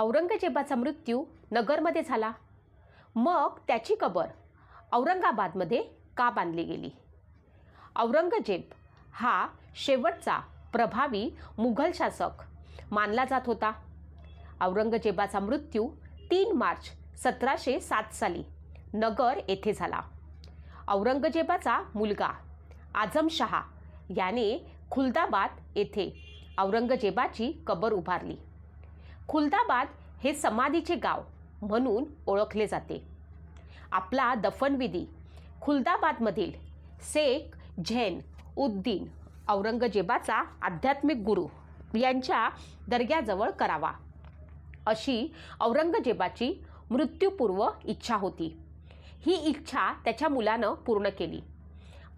औरंगजेबाचा मृत्यू नगरमध्ये झाला. मग त्याची कबर औरंगाबादमध्ये का बांधली गेली? औरंगजेब हा शेवटचा प्रभावी मुघल शासक मानला जात होता. औरंगजेबाचा मृत्यू तीन मार्च सतराशे सात साली नगर येथे झाला. औरंगजेबाचा मुलगा आझमशहा याने खुलदाबाद येथे औरंगजेबाची कबर उभारली. खुलदाबाद हे समाधीचे गाव म्हणून ओळखले जाते. आपला दफनविधी खुलदाबादमधील शेख झैन उद्दीन औरंगजेबाचा आध्यात्मिक गुरु यांच्या दर्ग्याजवळ करावा. अशी औरंगजेबाची मृत्यूपूर्व इच्छा होती. ही इच्छा त्याच्या मुलानं पूर्ण केली.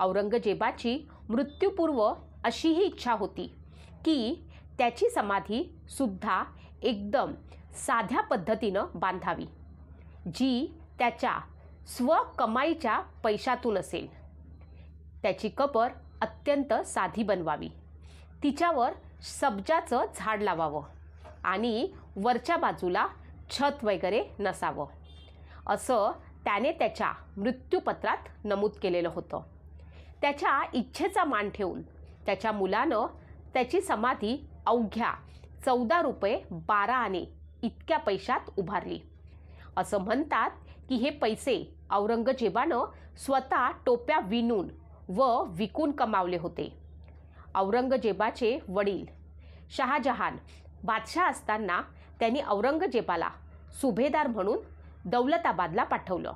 औरंगजेबाची मृत्यूपूर्व अशी ही इच्छा होती की त्याची समाधी सुद्धा एकदम साध्या पद्धतीनं बांधावी जी त्याच्या स्वकमाईच्या पैशातून असेल. त्याची कबर अत्यंत साधी बनवावी. तिच्यावर सब्जाचं झाड लावावं आणि वरच्या बाजूला छत वगैरे नसावं. असं त्याने त्याच्या मृत्यूपत्रात नमूद केलेलं होतं. त्याच्या इच्छेचा मान ठेवून त्याच्या मुलानं त्याची समाधी अवघ्या चौदा रुपये बारा आणे इतक्या पैशात उभारली. असं म्हणतात की हे पैसे औरंगजेबानं स्वतः टोप्या विणून व विकून कमावले होते. औरंगजेबाचे वडील शहाजहान बादशाह असताना त्यांनी औरंगजेबाला सुभेदार म्हणून दौलताबादला पाठवलं.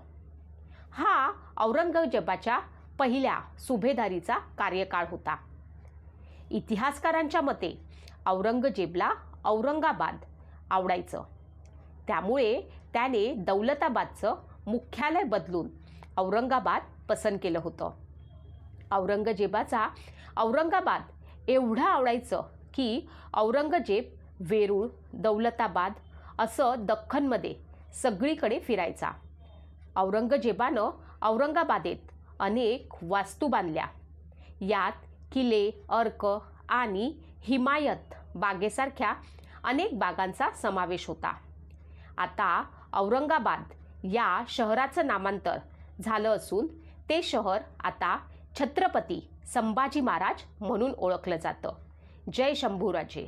हा औरंगजेबाच्या पहिल्या सुभेदारीचा कार्यकाळ होता. इतिहासकारांच्या मते औरंगजेबला औरंगाबाद आवडायचं. त्यामुळे त्याने दौलताबादचं मुख्यालय बदलून औरंगाबाद पसंत केलं होतं. औरंगजेबाचा औरंगाबाद एवढं आवडायचं की औरंगजेब वेरूळ दौलताबाद असं दख्खनमध्ये सगळीकडे फिरायचा. औरंगजेबानं औरंगाबादेत अनेक वास्तू बांधल्या. यात किल्ले अर्क आणि हिमायत बागेसारख्या अनेक बागांचा समावेश होता. आता औरंगाबाद या शहराचं नामांतर झालं असून ते शहर आता छत्रपती संभाजी महाराज म्हणून ओळखलं जातं. जय शंभूराजे.